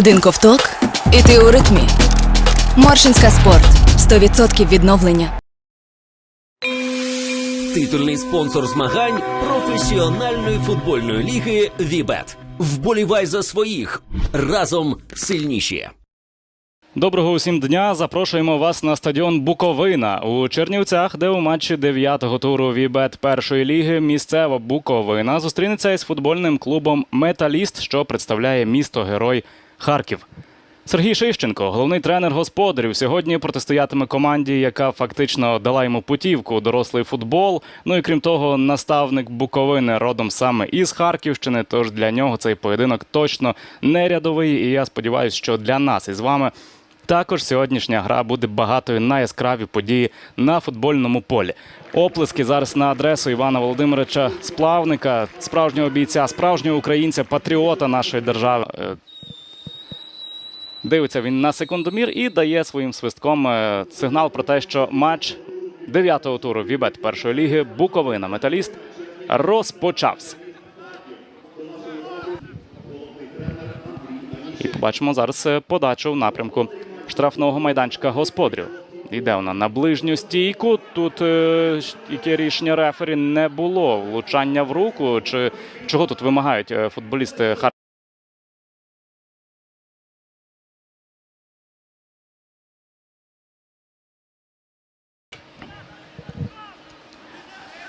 Один ковток, і ти у ритмі. Моршинська спорт 100% відновлення. Титульний спонсор змагань професіональної футбольної ліги Вібет. Вболівай за своїх разом сильніші. Доброго усім дня. Запрошуємо вас на стадіон Буковина у Чернівцях, де у матчі дев'ятого туру Вібет першої ліги місцева Буковина зустрінеться із футбольним клубом Металіст, що представляє місто Герой Харків. Сергій Шищенко, головний тренер господарів, сьогодні протистоятиме команді, яка фактично дала йому путівку дорослий футбол. Ну і крім того, наставник Буковини родом саме із Харківщини. Тож для нього цей поєдинок точно не рядовий. І я сподіваюся, що для нас із вами також сьогоднішня гра буде багатою на яскраві події на футбольному полі. Оплески зараз на адресу Івана Володимировича Сплавника, справжнього бійця, справжнього українця, патріота нашої держави. Дивиться він на секундомір і дає своїм свистком е, сигнал про те, що матч дев'ятого туру Вібет першої ліги Буковина Металіст розпочався. І побачимо зараз е, подачу в напрямку штрафного майданчика господарів. Йде вона на ближню стійку. Тут е, яке рішення рефері не було. Влучання в руку. Чи чого тут вимагають футболісти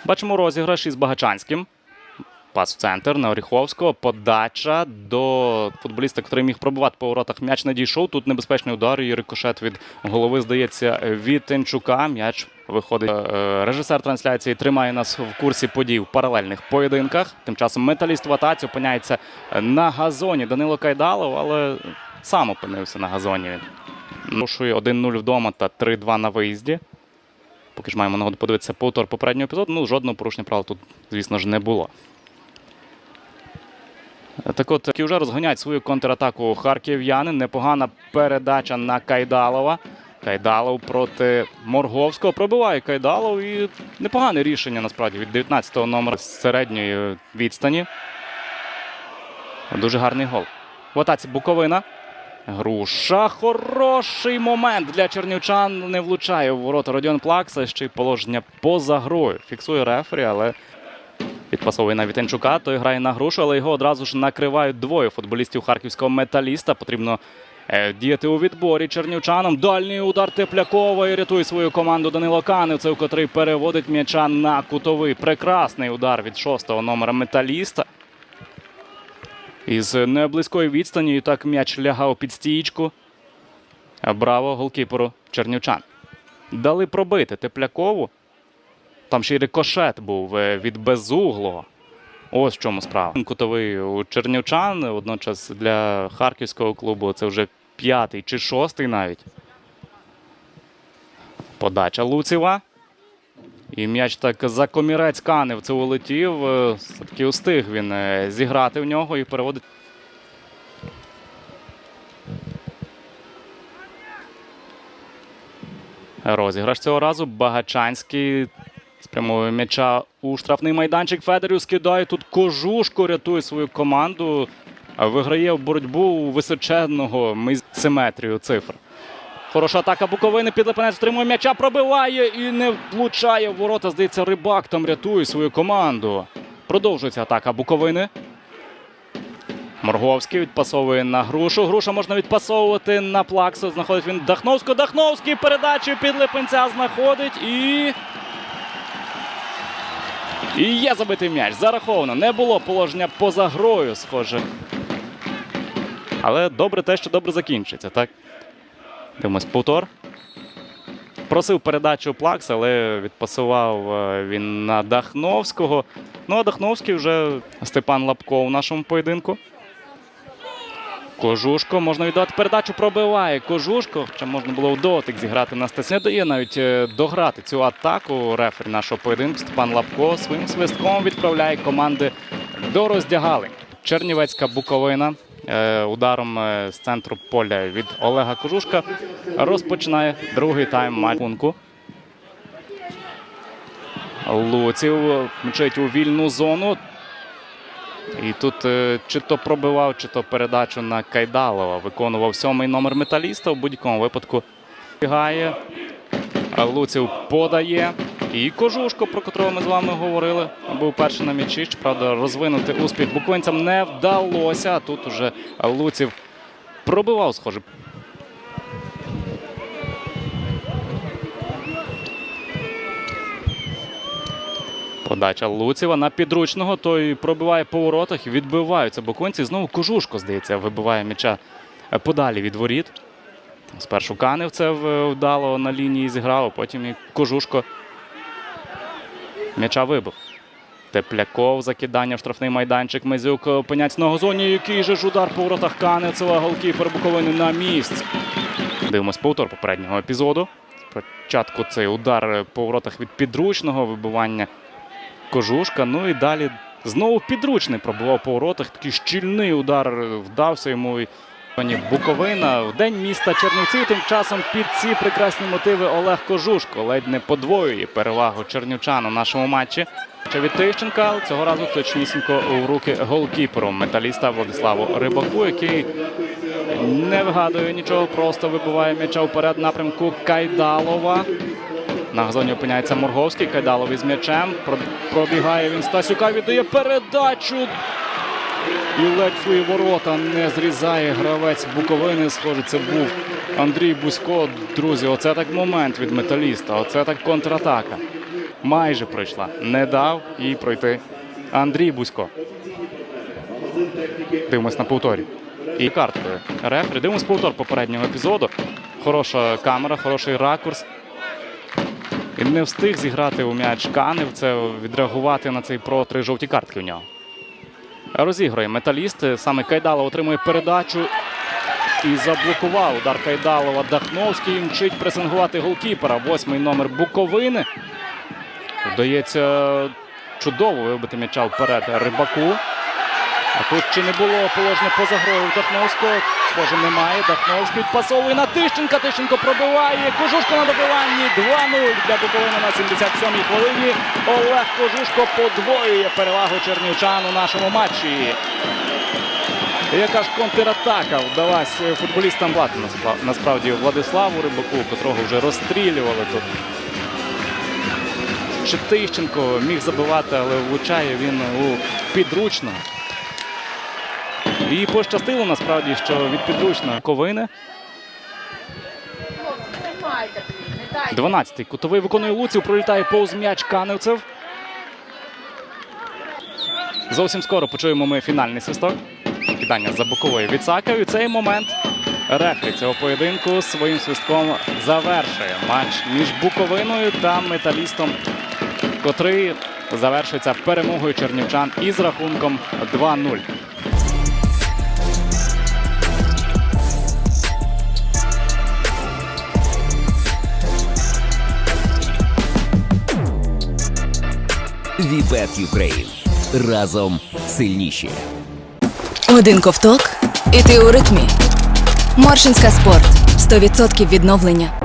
Бачимо розіграш із Багачанським. Пас в центр на Оріховського. Подача до футболіста, який міг пробувати по воротах. М'яч не дійшов. Тут небезпечний удар. І рикошет від голови, здається, від Тенчука. М'яч виходить. Е, Режисер трансляції тримає нас в курсі подій в паралельних поєдинках. Тим часом металіст в атаці опиняється на газоні. Данило Кайдалов, але сам опинився на газоні. Він Порушує 1-0 вдома та 3-2 на виїзді. Поки ж маємо нагоду подивитися повтор попереднього епізоду. Ну, жодного порушення правил тут, звісно ж, не було. Так от, вже розгонять свою контратаку харків'яни. Непогана передача на Кайдалова. Кайдалов проти Морговського. Пробиває Кайдалов і непогане рішення насправді від 19-го номера з середньої відстані. Дуже гарний гол. В атаці Буковина. Груша. Хороший момент для чернівчан. Не влучає в ворота Родіон Плакса. Ще й положення поза грою. Фіксує рефері, але підпасовує на Вітенчука. Той грає на грушу, але його одразу ж накривають двоє футболістів харківського металіста. Потрібно е, діяти у відборі чернівчанам. Дальній удар Теплякова і рятує свою команду Данило Каневцев, котрий переводить м'яча на кутовий. Прекрасний удар від шостого номера металіста. Із неблизької відстані і так м'яч лягав під стієчку. Браво голкіперу чернівчан. Дали пробити Теплякову. Там ще й рикошет був е, від безуглого. Ось в чому справа. Кутовий у чернівчан. Водночас для харківського клубу це вже п'ятий чи шостий навіть. Подача Луціва. І м'яч так за комірець Каневцев улетів. Е, Все-таки устиг він е, зіграти в нього і переводить. Розіграш цього разу. Багачанський спрямовує м'яча у штрафний майданчик. Федорів скидає тут кожушко, рятує свою команду. Виграє в боротьбу у височенного симетрію цифр. Хороша атака Буковини. Підлепенець втримує м'яча, пробиває і не влучає в ворота. Здається, рибак там рятує свою команду. Продовжується атака Буковини. Морговський відпасовує на грушу. Груша можна відпасовувати на плаксу. Знаходить він Дахновського. Дахновський передачу під Липенця знаходить і. І є забитий м'яч. Зараховано. Не було положення поза грою, схоже. Але добре те, що добре закінчиться, так? Дивимось повтор. Просив передачу Плакс, але відпасував е, він на Дахновського. Ну, а Дахновський вже Степан Лапко у нашому поєдинку. Кожушко можна віддати передачу, пробиває Кожушко. Хоча можна було в дотик зіграти на Стасі. Не дає навіть е, дограти цю атаку. Рефері нашого поєдинку Степан Лапко своїм свистком відправляє команди до роздягалень. Чернівецька Буковина ударом е, з центру поля від Олега Кожушка розпочинає другий тайм матчу. Луців мчить у вільну зону. І тут е, чи то пробивав, чи то передачу на Кайдалова. Виконував сьомий номер металіста. У будь-якому випадку бігає. Луців подає. І Кожушко, про котрого ми з вами говорили, був перший на м'ячі. Щоправда, розвинути успіх буковинцям не вдалося. Тут уже Луців пробивав, схоже. Подача Луцєва на підручного. Той пробиває по воротах, відбиваються боконці. Знову Кожушко, здається, вибиває м'яча подалі від воріт. Спершу Канев це вдало на лінії зіграв, а потім і Кожушко м'яча вибив. Тепляков, закидання в штрафний майданчик. Мезюк опиняється на газоні. Який же ж удар по воротах Канецева. Голкіпер Буковини на місці. Дивимось повтор попереднього епізоду. Спочатку цей удар по воротах від підручного вибивання Кожушка. Ну і далі знову підручний пробував по воротах. Такий щільний удар вдався йому. Буковина в день міста Чернівці. Тим часом під ці прекрасні мотиви Олег Кожушко ледь не подвоює перевагу чернівчан у нашому матчі. Від Тищенка цього разу точнісінько у руки голкіперу металіста Владиславу Рибаку, який не вигадує нічого, просто вибиває м'яча вперед напрямку Кайдалова. На газоні опиняється Морговський. Кайдалов із м'ячем. Пробігає він Стасюка, віддає передачу. І ледь свої ворота не зрізає гравець Буковини. Схоже, це був Андрій Бузько. Друзі, оце так момент від металіста. Оце так контратака. Майже пройшла. Не дав їй пройти Андрій Бузько. Дивимось на повторі. І карткою. Рефері. Дивимось повтор попереднього епізоду. Хороша камера, хороший ракурс. І не встиг зіграти у м'яч Канев. Це відреагувати на цей про три жовті картки у нього. Розігрує металіст. Саме Кайдалов отримує передачу і заблокував удар Кайдалова. Дахновський мчить пресингувати голкіпера. Восьмий номер Буковини. Вдається чудово вибити м'яча вперед Рибаку. А тут чи не було положення поза грою Дахновського? Схоже, немає. Дахновський відпасовує на Тищенка. Тищенко пробиває. Кожушко на добиванні. 2-0 для Буковини на 77-й хвилині. Олег Кожушко подвоює перевагу чернівчан у нашому матчі. Яка ж контратака вдалась футболістам Лати насправді Владиславу Рибаку, котрого вже розстрілювали тут. Ще Тищенко міг забивати, але влучає він у підручного. І пощастило насправді, що від підручного ковини. 12-й кутовий виконує Луців, пролітає повз м'яч Каневцев. Зовсім скоро почуємо ми фінальний свисток. Кидання за бокової від Сака. І цей момент рефері цього поєдинку своїм свистком завершує матч між Буковиною та металістом, котрий завершується перемогою чернівчан із рахунком 2-0. Вібет Ukraine. Разом сильніші. Один ковток, і ти у ритмі. Моршинська спорт 100% відновлення.